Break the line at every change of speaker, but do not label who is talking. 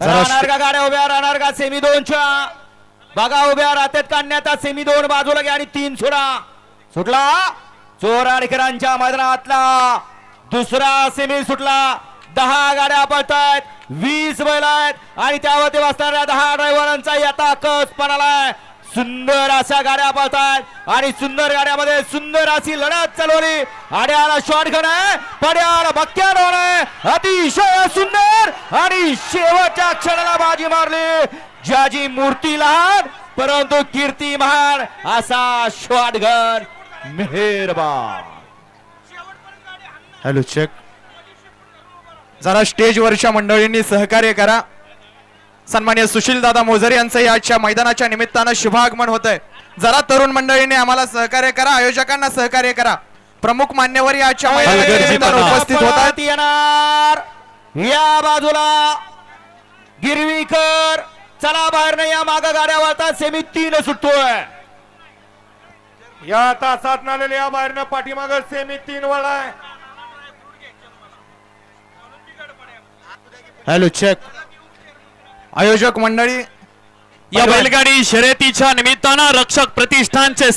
राहणार का गाड्या उभ्या राहणार का सेमी दोनच्या बघा उभ्या राहतात काढण्यात सेमी दोन बाजूला घ्या आणि तीन सुरा सुटला? चोराडकरांच्या मैदानातला. दुसरा सेमी सुटला. दहा गाड्या पळतायत वीस बैल आहेत आणि त्यावरती बसणाऱ्या दहा ड्रायव्हरांचा आता कस पणालाय सुंदर अशा गाड्या पळतात आणि सुंदर गाड्यामध्ये सुंदर अशी लढत चालवली. आड्याला शॉट घेणं आहे पड्याला बक्क्या आहे अतिशय सुंदर आणि शेवटच्या क्षणाला बाजी मारली. ज्याची मूर्ती लहान परंतु कीर्ती महान असा शॉट घन मेहरबान.
हॅलो चेक जरा स्टेजवरच्या मंडळींनी सहकार्य करा. सन्मान्य सुशील दादा मोझरी यांचं आजच्या मैदानाच्या निमित्तानं शुभागमन होत आहे जरा तरुण मंडळींनी आम्हाला सहकार्य करा आयोजकांना सहकार्य करा. प्रमुख मान्यवर आजच्या मैदानाच्या. उपस्थित होत आहेत
परत येणार. या बाजूला गिरवीकर. चला बाहेर नाही या माग गाड्या वळतात. सेमी तीन सुटतोय.
या तासात नालेल्या या बाहेरनं पाठीमाग सेमी तीन वळाय
हॅलो चेक आयोजक मंडळी
या बैलगाडी शर्यतीच्या निमित्तानं रक्षक प्रतिष्ठानचे